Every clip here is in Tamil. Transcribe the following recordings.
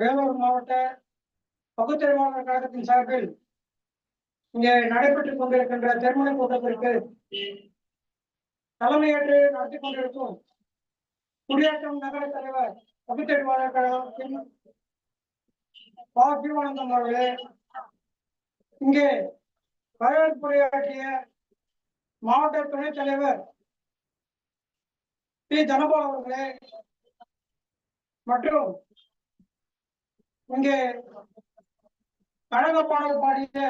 வேலூர் மாவட்ட பகுத்தறிவாளர் கழகத்தின் சார்பில் இங்கே நடைபெற்றுக் கொண்டிருக்கின்ற திருமண கூட்டத்திற்கு தலைமையேற்று நடத்தி கொண்டிருக்கும் குடியேற்றம் நகர தலைவர் பகுத்தறிவாளர் கழகத்தின் பா. சிவானந்தம் அவர்களே இங்கே வரவேற்புரையாற்றிய மாவட்ட துணைத் தலைவர் பி. தனபால் அவர்களே மற்றும் இங்கே கழக பாடல் பாடிய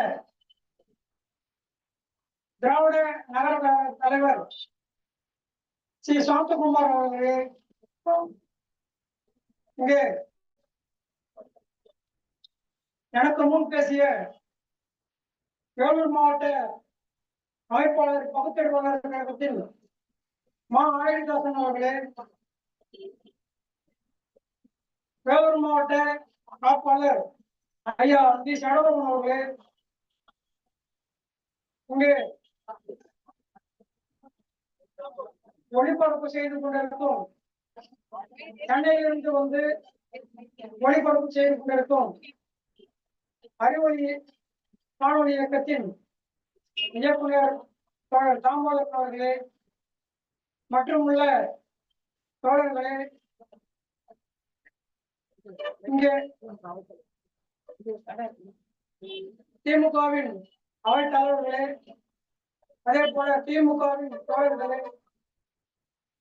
திராவிட நகர தலைவர் ஸ்ரீ சாந்தகுமார் அவர்களே இங்கே எனக்கு முன் பேசிய வேலூர் மாவட்ட அமைப்பாளர் பகுத்தறிவாளர் கழகத்தில் மா. ஆயுதாசன் அவர்களே வேலூர் மாவட்ட காப்பாளர். ஐயா டி சடகோபன் அவர்களே இங்கே ஒளிபரப்பு செய்து கொண்டிருக்கும் சென்னையிலிருந்து வந்து ஒளிபரப்பு செய்து கொண்டிருக்கும் அறிவொளி காணொலி இயக்கத்தின் இயக்குனர் தோழர் தாமோதரன் அவர்களே மற்றும் உள்ள தோழர்களே இங்கே திமுகவின் அவைத் தலைவர்களே அதே போல திமுகவின் தோழர்களே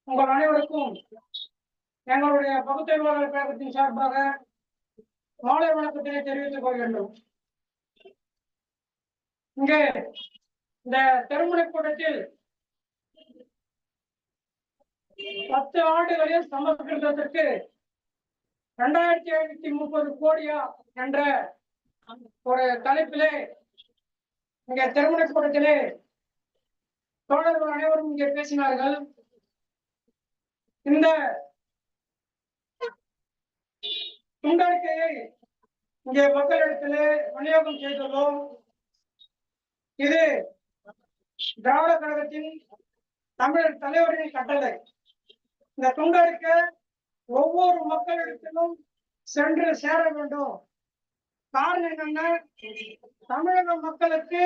உங்கள் அனைவருக்கும் எங்களுடைய பகுத்தறிவாளர் கழகத்தின் சார்பாக மாலை வணக்கத்தினை தெரிவித்துக் கொள்கின்றோம் இங்கே இந்த திருமண கூட்டத்தில் பத்து ஆண்டுகளில் சமர்ப்பிக்கிறதற்கு இரண்டாயிரத்தி ஐநூத்தி முப்பது கோடியா என்ற ஒரு தலைப்பிலே இங்க திருமண கூட்டத்திலே தோழர்கள் அனைவரும் இங்கே பேசினார்கள். இந்த துண்டறிக்கையை இங்கே மக்களிடத்திலே விநியோகம் செய்துள்ளோம். இது திராவிட கழகத்தின் தமிழர் தலைவரின் கட்டளை. இந்த துண்டறிக்கை ஒவ்வொரு மக்களிடத்திலும் சென்று சேர வேண்டும். காரணம் என்னன்னா தமிழக மக்களுக்கு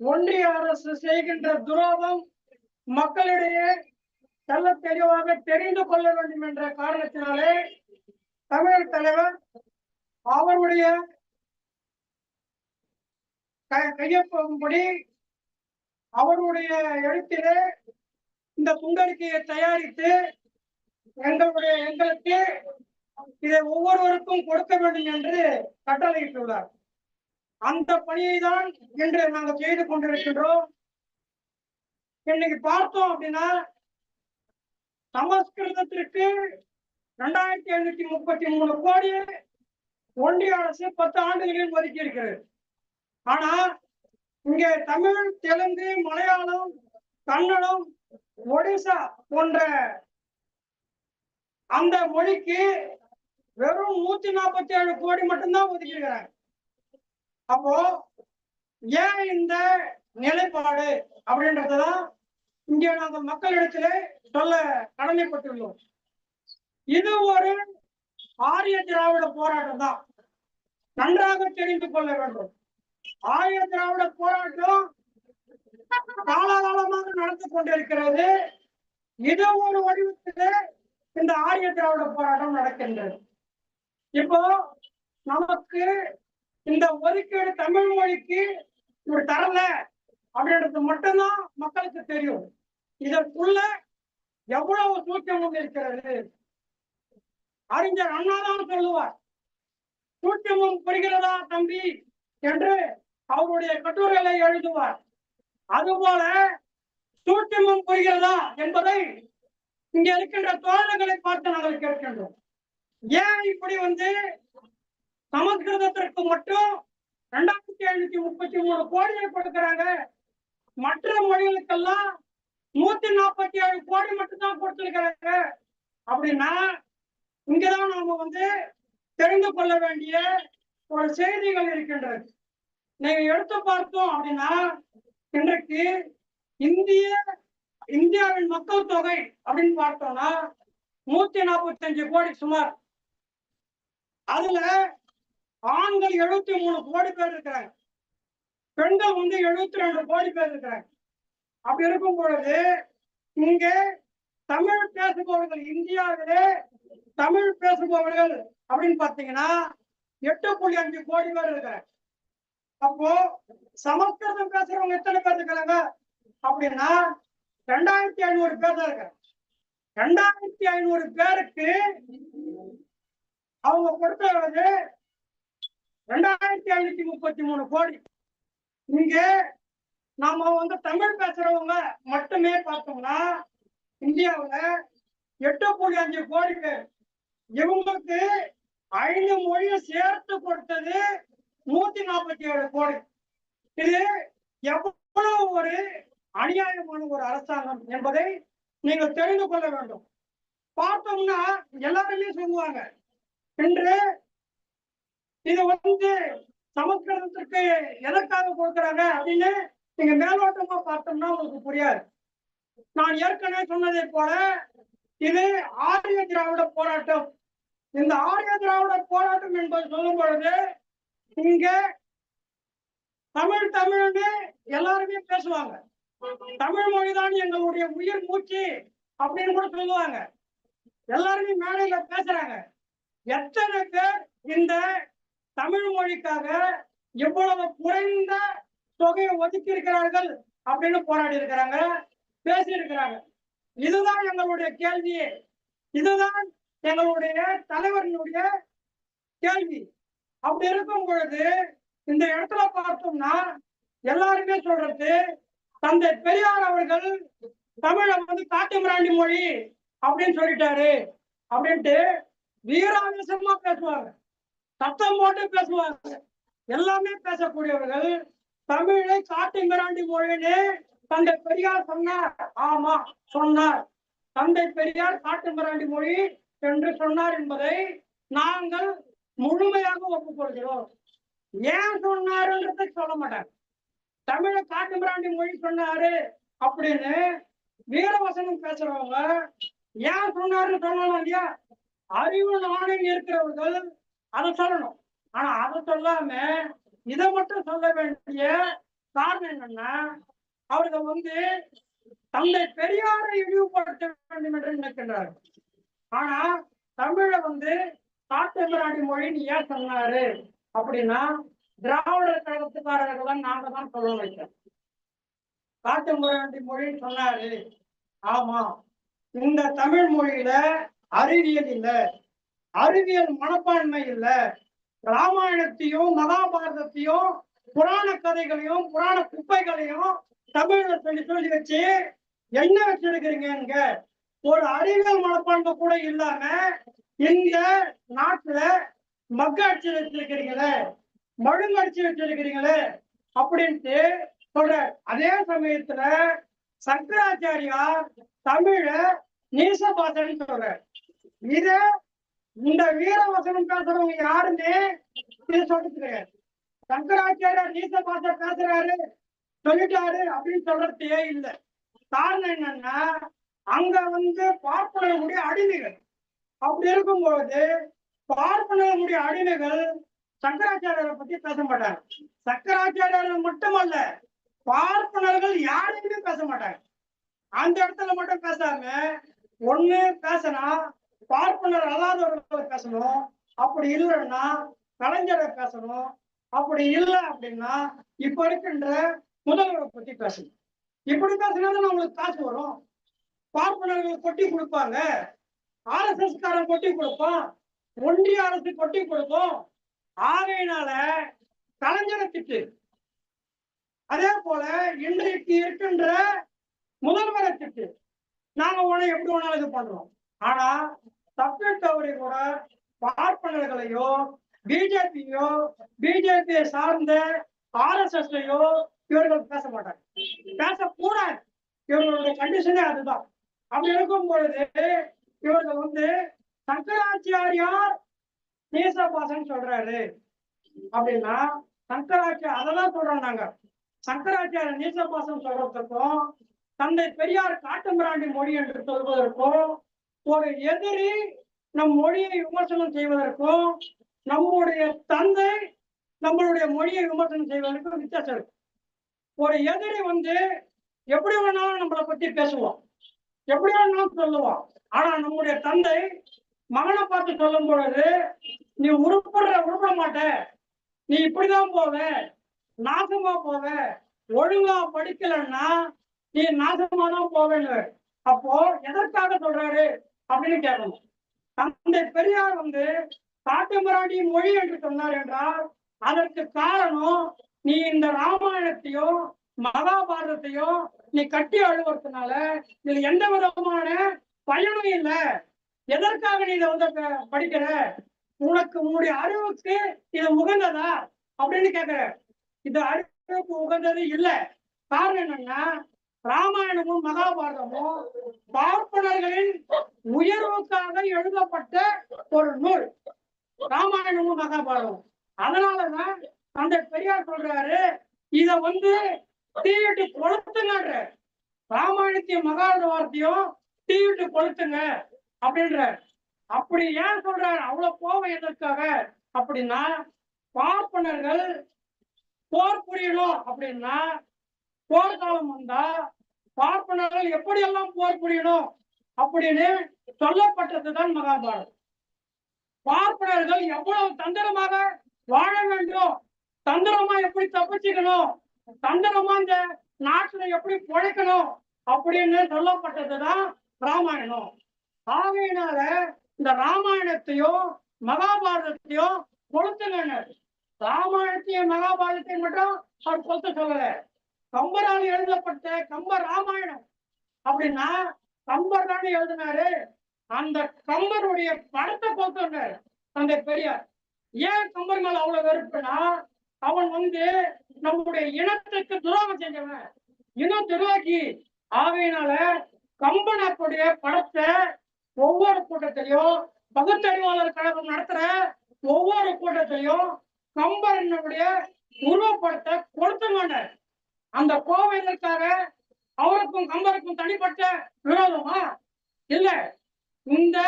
ஒன்றிய அரசு செய்கின்ற துரோகம் மக்களிடையே நல்ல தெளிவாக தெரிந்து கொள்ள வேண்டும் என்ற காரணத்தினாலே தமிழர் தலைவர் அவருடைய க- கையொப்பம்படி அவருடைய எழுத்திலே இந்த துண்டறிக்கையை தயாரித்து எங்களுடைய எங்களுக்கு இதை ஒவ்வொருவருக்கும் கொடுக்க வேண்டும் என்று கட்டளையிட்டுள்ளார். அந்த பணியை தான் இன்று நாங்கள் செய்து கொண்டிருக்கின்றோம். இன்னைக்கு பார்த்தோம் அப்படின்னா சமஸ்கிருதத்திற்கு ரெண்டாயிரத்தி எழுநூத்தி முப்பத்தி மூணு கோடி ஒன்றிய அரசு பத்து ஆண்டுகளில் ஒதுக்கி இருக்கிறது ஆனா இங்கே தமிழ் தெலுங்கு மலையாளம் கன்னடம் ஒடிசா போன்ற அந்த மொழிக்கு வெறும் நூத்தி நாற்பத்தி ஏழு கோடி மட்டும்தான் ஒதுக்கியிருக்கிறாங்க. அப்போ ஏன் இந்த நிலைப்பாடு அப்படின்றதுதான் இங்கே நாங்கள் மக்களிடத்துல சொல்ல கடமைப்பட்டுள்ளோம். இது ஒரு ஆரிய திராவிட போராட்டம் தான். நன்றாக தெரிந்து கொள்ள வேண்டும். ஆரிய திராவிட போராட்டம் காலகாலமாக நடந்து கொண்டிருக்கிறது. இது ஒரு வடிவத்திலே இந்த ஆரிய திராவிட போராட்டம் நடக்கின்றது. இப்போ நமக்கு இந்த ஒதுக்கீடு தமிழ் மொழிக்கு ஒரு தரல அப்படின்றது மட்டும்தான் மக்களுக்கு தெரியும். இதற்குள்ள எவ்வளவு சூட்சமும் இருக்கிறது? அறிஞர் அண்ணாதான் சொல்லுவார் சூட்சமும் புரிகிறதா தம்பி? என்று அவருடைய கட்டுரைகளை எழுதுவார். அதுபோல சூட்சமும் புரிகிறதா என்பதை இங்க இருக்கின்ற தோழர்களை பார்த்து நாங்கள் கேட்கின்றோம். ஏன் இப்படி வந்து சமஸ்கிருதத்திற்கு மட்டும் ரெண்டாயிரத்தி எழுநூத்தி முப்பத்தி மூணு கோடியை கொடுக்கிறாங்க? மற்ற மொழிகளுக்கெல்லாம் நூத்தி நாற்பத்தி ஏழு கோடி மட்டும்தான் கொடுத்திருக்கிறாங்க. அப்படின்னா இங்கதான் நாம வந்து தெரிந்து கொள்ள வேண்டிய ஒரு செய்திகள் இருக்கின்றது. நீங்க எடுத்து பார்த்தோம் அப்படின்னா இன்றைக்கு இந்திய இந்தியாவின் மக்கள் தொகை அப்படின்னு பார்த்தோம்னா நூத்தி நாற்பத்தி அஞ்சு கோடி சுமார். அதுல ஆண்கள் எழுபத்தி மூணு கோடி பேர் இருக்கிறாங்க. பெண்கள் வந்து எழுபத்தி ரெண்டு கோடி பேர் இருக்கிறாங்க. அப்படி இருக்கும் பொழுது இங்க தமிழ் பேசுபவர்கள் இந்தியாவிலே தமிழ் பேசுபவர்கள் அப்படின்னு பாத்தீங்கன்னா எட்டு புள்ளி அஞ்சு கோடி பேர் இருக்கிறாங்க. அப்போ சமஸ்கிருதம் பேசுறவங்க எத்தனை பேர் இருக்கிறாங்க? அப்படின்னா ரெண்டாயிரத்தி ஐநூறு பேர் தான் இருக்காங்க ரெண்டாயிரத்தி ஐநூறு பேருக்கு அவங்க கொடுத்தது ரெண்டாயிரத்தி ஐநூத்தி முப்பத்தி மூணு கோடி. இங்க நாம வந்து தமிழ் பேசுறவங்க மட்டுமே பார்த்தோம்னா இந்தியாவுல எட்டு புள்ளி அஞ்சு கோடி பேர். இவங்களுக்கு ஐந்து மொழியை சேர்த்து கொடுத்தது நூத்தி நாற்பத்தி ஏழு கோடி. இது எவ்வளவு ஒரு அநியாயமான ஒரு அரசாங்கம் என்பதை நீங்கள் தெரிந்து கொள்ள வேண்டும். பார்த்தோம்னா எல்லாருமே சொல்லுவாங்க என்று இது வந்து சமஸ்கிருதத்திற்கு எதற்காக கொடுக்குறாங்க அப்படின்னு நீங்க மேலோட்டமா பார்த்தோம்னா உங்களுக்கு புரியாது. நான் ஏற்கனவே சொன்னதை போல இது ஆரிய திராவிட போராட்டம். இந்த ஆரிய திராவிட போராட்டம் என்பது சொல்லும் பொழுது இங்க தமிழ் தமிழ்னு எல்லாருமே பேசுவாங்க. தமிழ் மொழிதான் எங்களுடைய உயிர் மூச்சு அப்படின்னு கூட சொல்லுவாங்க. எல்லாருமே மேடையில பேசுறாங்க. எத்தனை பேர் இந்த தமிழ் மொழிக்காக எவ்வளவு குறைந்த தொகையை ஒதுக்கி இருக்கிறார்கள் அப்படின்னு போராடி இருக்கிறாங்க பேசி இருக்கிறாங்க. இதுதான் எங்களுடைய கேள்வியே இதுதான் எங்களுடைய தலைவரினுடைய கேள்வி. அப்படி இருக்கும் பொழுது இந்த இடத்துல பார்த்தோம்னா எல்லாருமே சொல்றது தந்தை பெரியார் அவர்கள் தமிழை வந்து காட்டுமிராண்டி மொழி அப்படின்னு சொல்லிட்டாரு. அப்படின்ட்டு வீராவேசமா பேசுவாங்க. சத்தம் போட்டு பேசுவாங்க. எல்லாமே பேசக்கூடியவர்கள் தமிழை காட்டுமிராண்டி மொழின்னு தந்தை பெரியார் சொன்னார். ஆமா சொன்னார். தந்தை பெரியார் காட்டுமிராண்டி மொழி என்று சொன்னார் என்பதை நாங்கள் முழுமையாக ஒப்புக்கொள்கிறோம். ஏன் சொன்னாருன்றதை சொல்ல மாட்டாங்க தமிழை காட்டுமிராண்டி மொழி சொன்னாரு அப்படின்னு வீரவசனம் பேசுறவங்க ஏன் சொன்னாருன்னு சொல்லலாம் இல்லையா? அறிவு நாணயம் இருக்கிறவர்கள் அதை சொல்லணும். ஆனா அதை சொல்லாம இதை மட்டும் சொல்ல வேண்டிய காரணம் என்னன்னா அவர்கள் வந்து தந்தை பெரியாரை இழிவுபடுத்த வேண்டும் என்று நினைக்கின்றார்கள் ஆனா தமிழை வந்து காட்டுமிராண்டி மொழின்னு ஏன் சொன்னாரு அப்படின்னா திராவிடர் கழகத்துக்காரர்கள் தான் நாங்க தான் சொல்ல வைக்கிறோம் காட்டுமிராண்டி மொழின்னு சொன்னாரு. ஆமா இந்த தமிழ் மொழியில அறிவியல் இல்ல அறிவியல் மனப்பான்மை இல்ல. ராமாயணத்தையும் மகாபாரதத்தையும் புராண கதைகளையும் புராண குப்பைகளையும் தமிழ்ல சொல்லி சொல்லி வச்சு என்ன வச்சிருக்கிறீங்க ஒரு அறிவியல் மனப்பான்மை கூட இல்லாம இந்த நாட்டுல மக்க அடிச்சு வச்சிருக்கிறீங்களே. மழுங்கு அடிச்சு வச்சிருக்கிறீங்களே அப்படின்ட்டு சொல்ற அதே சமயத்துல சங்கராச்சாரியார் தமிழ நீச பாசன் சொல்ற இத இந்த வீரவசனம் பேசுறவங்க யாருமே இதை சொல்றது கிடையாது. சங்கராச்சாரியார் நீச பாச பேசுறாரு சொல்லிட்டாரு அப்படின்னு சொல்றதே இல்லை. காரணம் என்னன்னா அங்க வந்து பார்ப்பனர்களுடைய அடிமைகள். அப்படி இருக்கும்போது பார்ப்பனர்களுடைய அடிமைகள் சங்கராச்சாரியரை பத்தி பேச மாட்டாங்க சங்கராச்சாரியர்கள் மட்டுமல்ல பார்ப்பனர்கள் யாரையுமே பேச மாட்டாங்க. அந்த இடத்துல மட்டும் பேசாம ஒண்ணு பேசினா பார்ப்பனர் அல்லாதவர்களை பேசணும். அப்படி இல்லைன்னா கலைஞரை பேசணும். அப்படி இல்லை அப்படின்னா இப்ப இருக்கின்ற முதல்வரை பத்தி பேசணும். இப்படி பேசினாதான் நம்மளுக்கு காசு வரும். பார்ப்பனர்கள் கொட்டி கொடுப்பாங்க. ஆர்எஸ்எஸ் காரன் கொட்டி கொடுப்பான். ஒன்றிய அரசு கொட்டி கொடுக்கும். ஆகையினால கலைஞரை திட்டு. அதே போல இன்றைக்கு இருக்கின்ற முதல்வரை திட்டு. நாங்க உன எப்படி வேணாலும் இது பண்றோம். ஆனா தப்பி தவறி கூட பார்ப்பனர்களையோ பிஜேபியோ பிஜேபியை சார்ந்த ஆர்எஸ்எஸ்லயோ இவர்கள் பேச மாட்டாங்க. பேசக்கூடாது. இவர்களுடைய கண்டிஷனே அதுதான். அப்படி இருக்கும் பொழுது இவர்கள் வந்து சங்கராச்சாரியார் நேசபாசன் சொல்றாரு. அப்படின்னா சங்கராச்சாரிய அதெல்லாம் சொல்றோம் நாங்க. சங்கராச்சாரிய நேசபாசன் சொல்றதுக்கும் தந்தை பெரியார் காட்டுமிராண்டி மொழி என்று சொல்வதற்கும் ஒரு எதிரி நம் மொழியை விமர்சனம் செய்வதற்கும் நம்முடைய தந்தை நம்மளுடைய மொழியை விமர்சனம் செய்வதற்கும் வித்தியாசம் இருக்கு. ஒரு எதிரி வந்து எப்படி வேணாலும் நம்மளை பத்தி பேசுவோம் எப்படி வேணாலும் சொல்லுவோம் ஆனா நம்முடைய தந்தை மகனை பார்த்து சொல்லும் பொழுது நீ உருப்படுற உருப்பட மாட்ட. நீ இப்படிதான் போவ. நாசமா போவ. ஒழுங்கா படிக்கலன்னா நீ நாசமா தான் போவேன்னு. அப்போ எதற்காக சொல்றாரு அப்படின்னு கேட்கணும். தந்தை பெரியார் வந்து காட்டுமிராண்டி மொழி என்று சொன்னார் என்றால் அதற்கு காரணம் நீ இந்த ராமாயணத்தையும் மகாபாரதத்தையும் நீ கட்டி அழுவுறதுனால இதுல எந்த விதமான பயனும் இல்லை. எதற்காக நீ இதை வந்து படிக்கிற? உனக்கு உன்னுடைய அறிவுக்கு இது உகந்ததா? அப்படின்னு கேக்குற இது அறிவுக்கு உகந்தது இல்ல. காரணம் என்னன்னா ராமாயணமும் மகாபாரதமும் பார்ப்பனர்களின் உயர்வுக்காக எழுதப்பட்ட ஒரு நூல். ராமாயணமும் மகாபாரதம் அதனாலதான் அந்த பெரியார் சொல்றாரு இத வந்து தீயிட்டு கொளுத்துங்கன்ற. ராமாயணத்தையும் மகாபாரதத்தையும் தீயிட்டு கொளுத்துங்க அப்படின்ற அப்படி ஏன் சொல்றாரு? அவ்வளவு கோபம் எதற்காக? அப்படின்னா பார்ப்பனர்கள் போர் புரியணும் அப்படின்னா போர்க்காலம் வந்தா பார்ப்பனர்கள் எப்படியெல்லாம் போர் புரியணும் அப்படின்னு சொல்லப்பட்டதுதான் மகாபாரதம். பார்ப்பனர்கள் எவ்வளவு தந்திரமாக வாழ வேண்டும்? தந்திரமா எப்படி தப்பிச்சுக்கணும்? தந்திரமா இந்த நாட்டுல எப்படி பிழைக்கணும்? அப்படின்னு சொல்லப்பட்டதுதான் ராமாயணம். ஆகையினால இந்த ராமாயணத்தையும் மகாபாரதத்தையும் கொளுத்துங்க ராமாயணத்தையும் மகாபாரதத்தையும் மட்டும் அவர் கொளுத்த சொல்லல. கம்பரால் எழுதப்பட்ட கம்ப ராமாயணம். அப்படின்னா கம்பர் தானே எழுதினாரு. அந்த கம்பருடைய படத்தை கொளுத்துனாரு அந்த பெரியார். ஏன் கம்பர் மேல அவ்வளவு வெறுப்புனா அவன் வந்து நம்முடைய இனத்துக்கு துரோகம் செஞ்சவன். இன்னும் துரோகி. ஆகையினால கம்பனாக்குடைய படத்தை ஒவ்வொரு கூட்டத்திலையும் பகுத்தறிவாளர் கழகம் நடத்துற ஒவ்வொரு கூட்டத்திலையும் கம்பரனுடைய உருவப்படத்தை கொடுத்துங்க அந்த கோவைகளுக்காக அவருக்கும் கம்பருக்கும் தனிப்பட்ட விரோதமா? இல்ல இந்த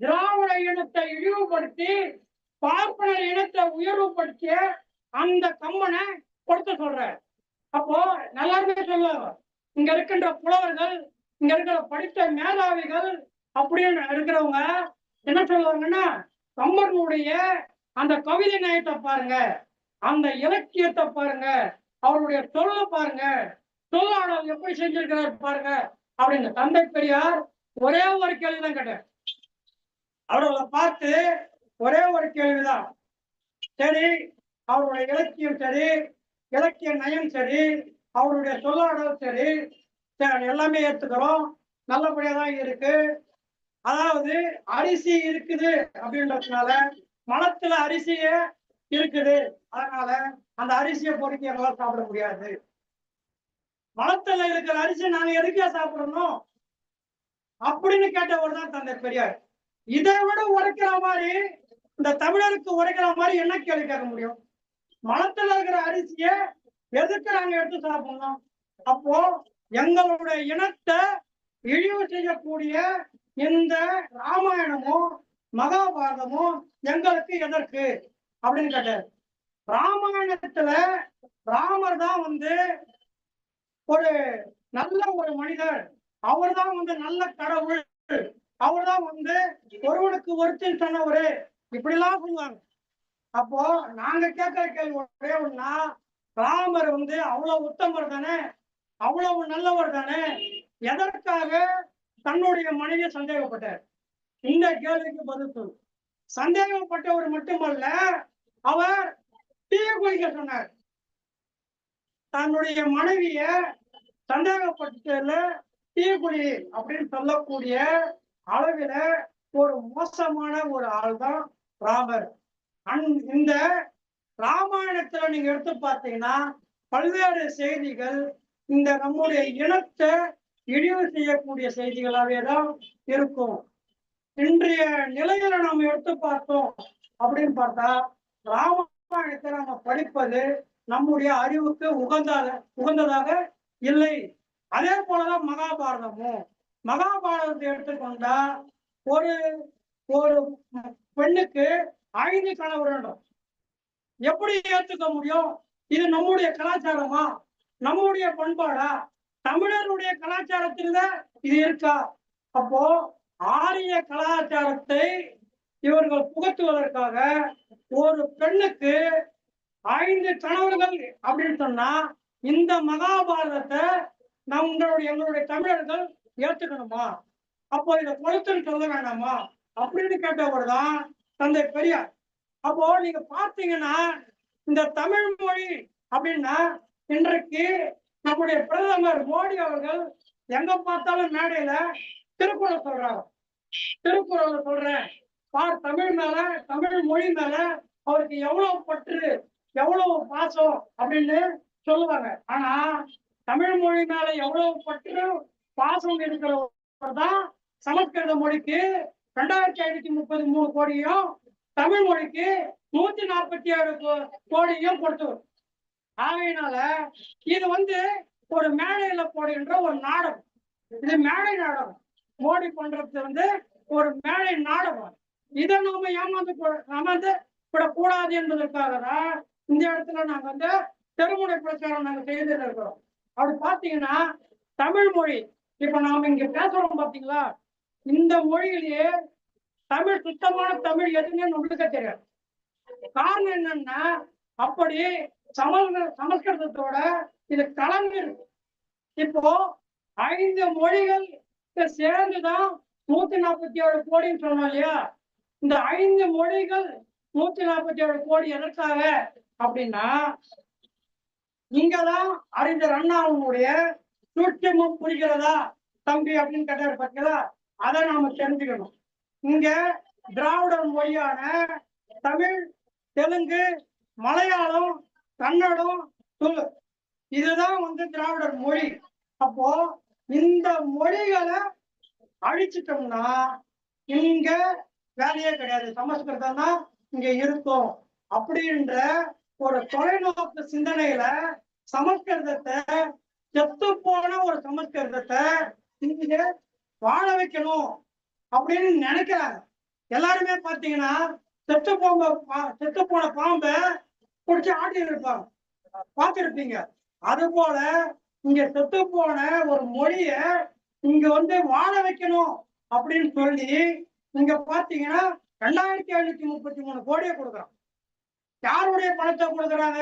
திராவிட இனத்தை இழிவுபடுத்தி பார்ப்பனர் இனத்தை உயர்வுபடுத்திய அந்த கம்பனை கொடுத்த சொல்ற அப்போ எல்லாருமே சொல்லுவாங்க. இங்க இருக்கின்ற புலவர்கள் இங்க இருக்கிற படித்த மேதாவிகள் அப்படின்னு இருக்கிறவங்க என்ன சொல்லுவாங்கன்னா கம்பனுடைய அந்த கவிதை நயத்தை பாருங்க அந்த இலக்கியத்தை பாருங்க அவருடைய சொல்ல பாருங்க சொல்லாடல் எப்படி செஞ்சிருக்கிறார் பாருங்க அப்படின்னு தந்தை பெரியார் ஒரே ஒரு கேள்விதான் கேட்டார். அவர்களை பார்த்து ஒரே ஒரு கேள்விதான். சரி அவருடைய இலக்கியம் சரி இலக்கிய நயம் சரி அவருடைய சொல்லாடல் சரி சரி, எல்லாமே ஏத்துக்கிறோம். நல்லபடியா தான் இருக்கு. அதாவது அரிசி இருக்குது அப்படின்றதுனால மலத்துல அரிசிய இருக்குது. அதனால அந்த அரிசியை பொறுக்கி எங்களால் சாப்பிட முடியாது. மலத்துல இருக்கிற அரிசி நாங்க எதுக்கே சாப்பிடணும்? அப்படின்னு கேட்டவர் தான் தந்தை பெரியார். இதை விட உரைக்கிற மாதிரி இந்த தமிழருக்கு உரைக்கிற மாதிரி என்ன கேள்வி கேட்க முடியும்? மலத்துல இருக்கிற அரிசிய எதுக்கு நாங்க எடுத்து சாப்பிடணும்? அப்போ எங்களுடைய இனத்தை இழிவு செய்யக்கூடிய இந்த ராமாயணமும் மகாபாரதமும் எங்களுக்கு எதற்கு? அப்படின்னு கேட்டார். ராமாயணத்துல ராமர் தான் வந்து ஒரு நல்ல ஒரு மனிதர். அவர்தான் வந்து நல்ல கடவுள். அவர்தான் வந்து ஒருவனுக்கு ஒருத்தன் சொன்னவரு. இப்படி எல்லாம் சொல்லுவாங்க. அப்போ நாங்க கேட்கிற கேள்வி ஒரே ஒண்ணா ராமர் வந்து அவ்வளவு உத்தமர் தானே? அவ்வளவு நல்லவர் தானே? எதற்காக தன்னுடைய மனைவியை சந்தேகப்பட்டார். இந்த கேள்விக்கு பதில் சொல்லு. சந்தேகப்பட்டவர் மட்டுமல்ல அவர் தீய குளிக்க சொன்னார். தன்னுடைய மனைவிய சந்தேகப்பட்டதுல தீக்குழி அப்படின்னு சொல்லக்கூடிய அளவில ஒரு மோசமான ஒரு ஆள் தான் ராமர். அந்- இந்த ராமாயணத்துல நீங்க எடுத்து பார்த்தீங்கன்னா பல்வேறு செய்திகள் இந்த நம்முடைய இனத்தை இழிவு செய்யக்கூடிய செய்திகளாகவே தான் இருக்கும். இன்றைய நிலைகளை நாம் எடுத்து பார்த்தோம் அப்படின்னு பார்த்தா ராமாயணத்தை நாம படிப்பது நம்முடைய அறிவுக்கு உகந்ததாக உகந்ததாக இல்லை. அதே போலதான் மகாபாரதமும். மகாபாரதத்தை எடுத்துக்கொண்டா ஒரு ஒரு பெண்ணுக்கு ஐந்து கணவர் வேண்டும். எப்படி ஏத்துக்க முடியும்? இது நம்முடைய கலாச்சாரமா? நம்முடைய பண்பாடா? தமிழருடைய கலாச்சாரத்துல இது இருக்கா? அப்போ ஆரிய கலாச்சாரத்தை இவர்கள் புகத்துவதற்காக ஒரு பெண்ணுக்கு ஐந்து கணவர்கள் அப்படின்னு சொன்னா இந்த மகாபாரதத்தை நம்மளுடைய எங்களுடைய தமிழர்கள் ஏத்துக்கணுமா? அப்போ இதை கொளுத்துன்னு சொல்ல வேண்டாமா அப்படின்னு கேட்டவர் தான் தந்தை பெரியார். அப்போ நீங்க பார்த்தீங்கன்னா இந்த தமிழ் மொழி அப்படின்னா இன்றைக்கு நம்முடைய பிரதமர் மோடி அவர்கள் எங்க பார்த்தாலும் மேடையில திருக்குறள் சொல்றாங்க திருக்குறள் சொல்றேன். பார் தமிழ் மேல தமிழ் மொழி மேல அவருக்கு எவ்வளவு பற்று எவ்வளவு பாசம் அப்படின்னு சொல்லுவாங்க. ஆனா தமிழ் மொழி மேல எவ்வளவு பற்று பாசம் இருக்கிறவர் தான் சமஸ்கிருத மொழிக்கு ரெண்டாயிரத்தி ஐநூத்தி முப்பது மூணு கோடியும் தமிழ் மொழிக்கு நூத்தி நாற்பத்தி ஏழு கோ- கோடியும் கொடுத்தவர். ஆகையினால இது வந்து ஒரு மேடையில போடுகின்ற ஒரு நாடகம். இது மேடை நாடகம். மோடி பண்றது வந்து ஒரு மேடை நாடகம். இதை நாம ஏமாந்து அமர்ந்து விடக்கூடாது என்பதற்காக தான் இந்த இடத்துல நாங்க வந்து தெருமுறை பிரச்சாரம் நாங்க செய்து இருக்கிறோம். அப்படி பாத்தீங்கன்னா தமிழ் மொழி இப்ப நாம இங்க பேசுறோம் பாத்தீங்களா? இந்த மொழியிலேயே தமிழ் சுத்தமான தமிழ் எதுன்னு நம்மளுக்கு தெரியாது. காரணம் என்னன்னா அப்படி சமஸ்கிருத சமஸ்கிருதத்தோட இது கலந்துருக்கு இப்போ ஐந்து மொழிகள் சேர்ந்துதான் நூத்தி நாற்பத்தி ஏழு கோடின்னு சொன்னோம் இல்லையா? இந்த ஐந்து மொழிகள் நூத்தி நாற்பத்தி ஏழு கோடி எதற்காக அப்படின்னா இங்கதான் அறிஞர் அண்ணாவுடைய சூட்சமும் புரிகிறதா தம்பி அப்படின்னு கேட்டாரு பார்த்தீங்களா அதை நாம தெரிஞ்சுக்கணும். இங்க திராவிட மொழியான தமிழ் தெலுங்கு மலையாளம் கன்னடம் இதுதான் வந்து திராவிடர் மொழி. அப்போ இந்த மொழிகளை அழிச்சிட்டோம்னா இங்க வேலையே கிடையாது. சமஸ்கிருதம் தான் இங்க இருக்கும். அப்படின்ற ஒரு தொலைநோக்கு சிந்தனையில சமஸ்கிருதத்தை செத்து போன ஒரு சமஸ்கிருதத்தை இங்க வாழ வைக்கணும் அப்படின்னு நினைக்கிறாங்க. எல்லாருமே பாத்தீங்கன்னா செத்து போங்க செத்து போன பாம்பை பிடிச்சி ஆட்டி இருப்பாங்க பார்த்திருப்பீங்க. அது போல இங்க செத்து போன ஒரு மொழிய இங்க வந்து வாழ வைக்கணும் அப்படின்னு சொல்லி இங்க பாத்தீங்கன்னா ரெண்டாயிரத்தி ஐநூத்தி முப்பத்தி மூணு கோடியை கொடுக்குறான். யாருடைய பணத்தை கொடுக்குறாங்க?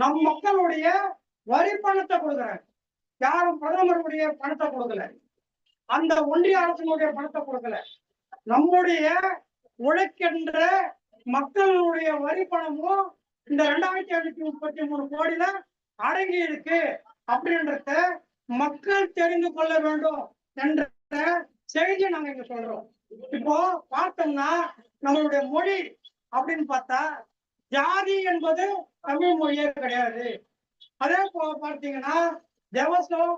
நம் மக்களுடைய வரி பணத்தை கொடுக்குறாங்க. யாரும் பிரதமருடைய பணத்தை கொடுக்கல. அந்த ஒன்றிய அரசினுடைய பணத்தை கொடுக்கல. நம்முடைய உழைக்கின்ற மக்களுடைய வரி பணமும் இந்த ரெண்டாயிரத்தி ஐநூத்தி முப்பத்தி மூணு கோடியில அடங்கி இருக்கு அப்படின்றத மக்கள் தெரிந்து கொள்ள வேண்டும் என்ற செய்தியை நாங்க இங்க சொல்றோம். இப்போ பார்த்தோம்னா நம்மளுடைய மொழி அப்படின்னு பார்த்தா ஜாதி என்பது தமிழ் மொழியே கிடையாது. அதே போல பார்த்தீங்கன்னா தேவசம்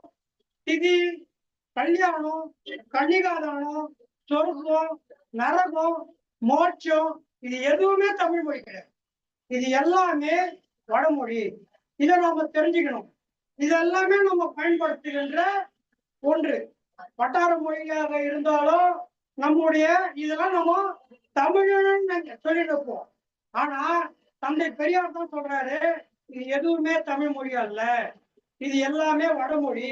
திதி கல்யாணம் கன்னிகாதானம் சொர்க்கம் நரகம் மோட்சம் இது எதுவுமே தமிழ் மொழி கிடையாது. இது எல்லாமே வடமொழி. இதை நாம தெரிஞ்சுக்கணும். இது எல்லாமே நம்ம பயன்படுத்துகின்ற ஒன்று. வட்டார மொழியாக இருந்தாலும் நம்முடைய இதெல்லாம் நம்ம தமிழன் சொல்லிட்டு இருப்போம். ஆனா தந்தை பெரியார் தான் சொல்றாரு இது எதுவுமே தமிழ் மொழி அல்ல. இது எல்லாமே வடமொழி.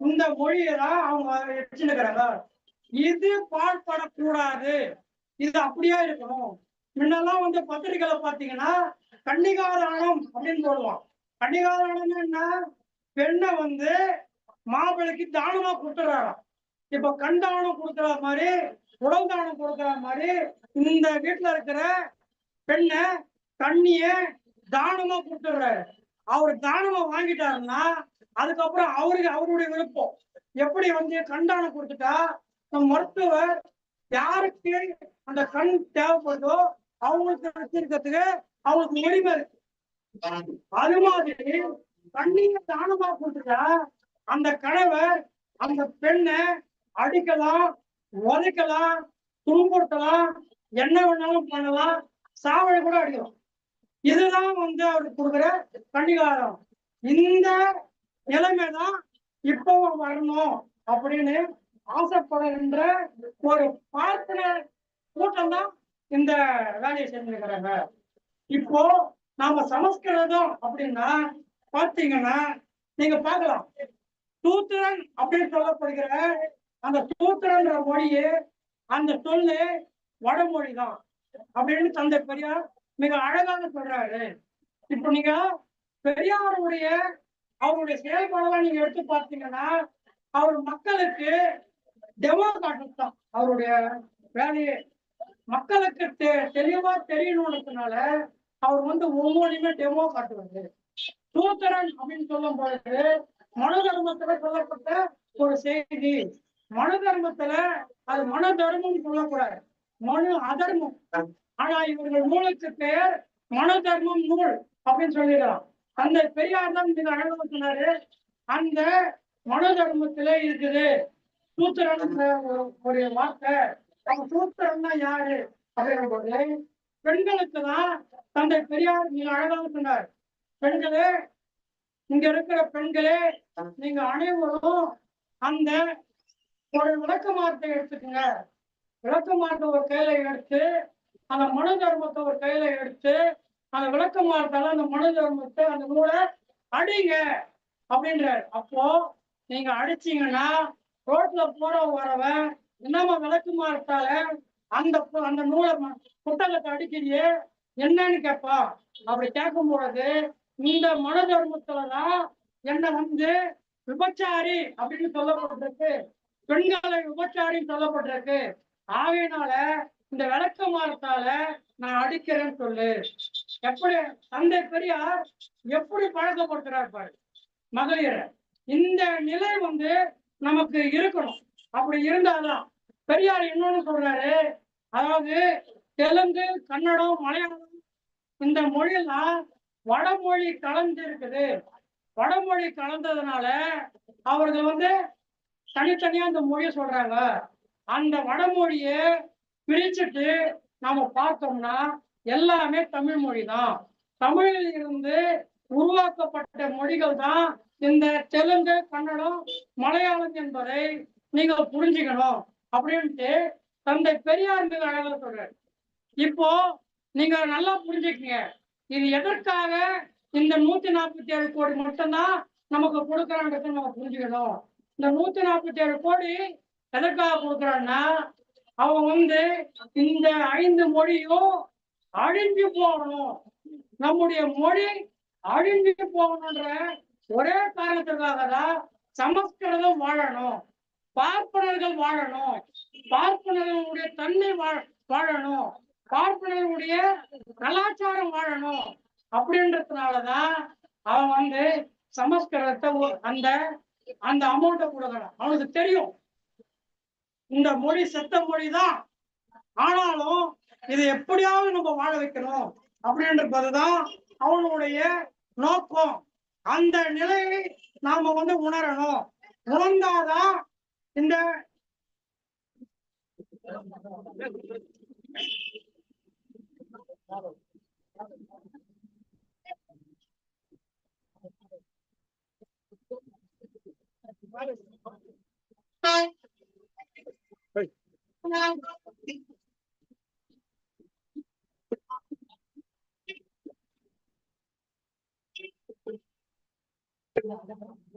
இந்த மொழியை தான் அவங்க வச்சுருக்கிறாங்க இது பாழ்படக்கூடாது இது அப்படியே இருக்கணும். முன்னெல்லாம் வந்து பத்திரிகையில பாத்தீங்கன்னா கன்னிகாதானம் அப்படின்னு போடுவான். கன்னிகாதானம் என்ன? பெண்ணை வந்து மாப்பிள்ளைக்கு தானமா கொடுத்துறாராம் இப்ப கண் தானம் கொடுக்குற மாதிரி உடல் தானம் கொடுக்குற மாதிரி இந்த வீட்டுல இருக்கிற பெண்ணை தண்ணிய தானமா கொடுத்துடுறாரு. அவர் தானமா வாங்கிட்டாருன்னா அதுக்கப்புறம் அவருக்கு அவருடைய விருப்பம். எப்படி வந்து கண்டானம் கொடுத்துட்டா நம்ம மருத்துவர் யாருக்கு அந்த கண் தேவைப்படுதோ அவங்களுக்கு வச்சிருக்கிறதுக்கு அவங்களுக்கு உரிமை இருக்கு. அது மாதிரி தண்ணிய தானமா கொடுத்துட்டா அந்த கணவர் அந்த பெண்ணை அடிக்கலாம் உதைக்கலாம் துன்புறுத்தலாம் என்ன வேணாலும் பண்ணலாம் சாவழை கூட அடிக்கலாம். இதுதான் வந்து அவருக்கு கொடுக்குற கண்டிகாரம் இந்த நிலைமைதான் இப்பவும் வரணும் அப்படின்னு ஆசைப்படுகின்ற ஒரு பார்ப்பனர் கூட்டம் தான் இந்த வேலையை செஞ்சிருக்கிறாங்க இப்போ நாம சமஸ்கிருதம் அப்படின்னா பாத்தீங்கன்னா நீங்க பார்க்கலாம். சூத்திரன் அப்படின்னு சொல்லப்படுகிற அந்த சூத்திரன்ற மொழியே அந்த சொல்லு வடமொழி தான் அப்படின்னு தந்தை பெரியார் மிக அழகாக சொல்றாரு. இப்போ நீங்க பெரியாருடைய அவருடைய செயல்பாடெல்லாம் நீங்க எடுத்து பார்த்தீங்கன்னா அவர் மக்களுக்கு டெமோ காட்டுதான் அவருடைய வேலையை. மக்களுக்கு தெ- தெளிவா தெரியணுன்றதுனால அவர் வந்து ஒவ்வொன்றுமே டெமோ காட்டுவாரு. சூத்திரன் அப்படின்னு சொல்லும் பொழுது மனு தர்மத்துல சொல்லப்பட்ட ஒரு செய்தி. மனு தர்மத்துல அது மன தர்மம் சொல்லக்கூடாது. மனு அதர்மம். ஆனா இவர்கள் நூலுக்கு பெயர் மனு தர்மம் நூல் அப்படின்னு சொல்லிடலாம். அந்த பெரியார் தான் மிக அழகா சொன்னாரு. அந்த மனு தர்மத்துல இருக்குது. சூத்திரன் ஒரு ஒரு வார்த்தை அவங்க சூத்திரம்னா யாரு? அப்படிங்கிற போது பெண்களுக்கு தான் தந்தை பெரியார் நீங்க அழகாக சொன்னார். பெண்களே இங்க இருக்கிற பெண்களே நீங்க அனைவரும் அந்த ஒரு விளக்கமார்த்தை எடுத்துக்கங்க. விளக்கமாரத்தை ஒரு கையில எடுத்து அந்த மனு தர்மத்தை ஒரு கையில எடுத்து அந்த விளக்கமாரத்தால அந்த மனு தர்மத்தை அந்த நூலை அடிங்க அப்படின்றார். அப்போ நீங்க அடிச்சீங்கன்னா ரோட்ல போற வரவன் என்னமா விளக்குமாரத்தால அந்த அந்த நூலை புத்தகத்தை அடிக்கிறியே என்னன்னு கேட்பா அப்படி கேட்கும் பொழுது இந்த மன தர்மத்துலதான் என்ன வந்து விபச்சாரி அப்படின்னு சொல்லப்பட்டிருக்கு. பெண்களை விபச்சாரின்னு சொல்லப்பட்டிருக்கு. ஆகையினால இந்த விளக்க மாறத்தால நான் அடிக்கிறேன்னு சொல்லு. எப்படி தந்தை பெரியார் எப்படி பழக்கப்படுத்துறாரு பாரு. மகளிரை இந்த நிலை வந்து நமக்கு இருக்கணும். அப்படி இருந்தாலும் பெரியார் இன்னொன்னு சொல்றாரு. அதாவது தெலுங்கு கன்னடம் மலையாளம் இந்த மொழியெல்லாம் வடமொழி கலந்து இருக்குது வடமொழி கலந்ததுனால அவர்கள் வந்து தனித்தனியா அந்த மொழியை சொல்றாங்க. அந்த வடமொழியை பிரிச்சுட்டு நாம பார்த்தோம்னா எல்லாமே தமிழ் மொழி தான் தமிழில் இருந்து உருவாக்கப்பட்ட மொழிகள் தான் இந்த தெலுங்கு கன்னடம் மலையாளம் என்பதை நீங்க புரிஞ்சுக்கணும் அப்படின்ட்டு தந்தை பெரியார் மீது அழகாக சொல்றாரு. இப்போ நீங்க நல்லா புரிஞ்சுக்கீங்க. இது எதற்காக இந்த நூத்தி நாற்பத்தி ஏழு கோடி மட்டும்தான் நமக்கு கொடுக்கறான்றதை நம்ம புரிஞ்சுக்கணும். இந்த நூத்தி நாற்பத்தி ஏழு கோடி எதற்காக கொடுக்குறான்னா அவன் வந்து இந்த ஐந்து மொழியும் அழிஞ்சு போகணும். நம்முடைய மொழி அழிஞ்சு போகணுன்ற ஒரே காரணத்துக்காக தான் சமஸ்கிருதம் வாழணும். பார்ப்பனர்கள் வாழணும். பார்ப்பனர்களுடைய தன்மை வாழணும். பார்ப்பனர்களுடைய கலாச்சாரம் வாழணும். அப்படின்றதுனாலதான் அவன் வந்து சமஸ்கிருதத்தை ஒ- அந்த அந்த அமௌண்ட்டை கொடுக்கறான். அவனுக்கு தெரியும். இந்த மொழி செத்த மொழிதான். ஆனாலும் இதை எப்படியாவது நம்ம வாழ வைக்கணும் அப்படின்றதுதான் அவனுடைய நோக்கம். அந்த நிலையை நாம வந்து உணரணும். உணர்ந்தாதான் In there. you.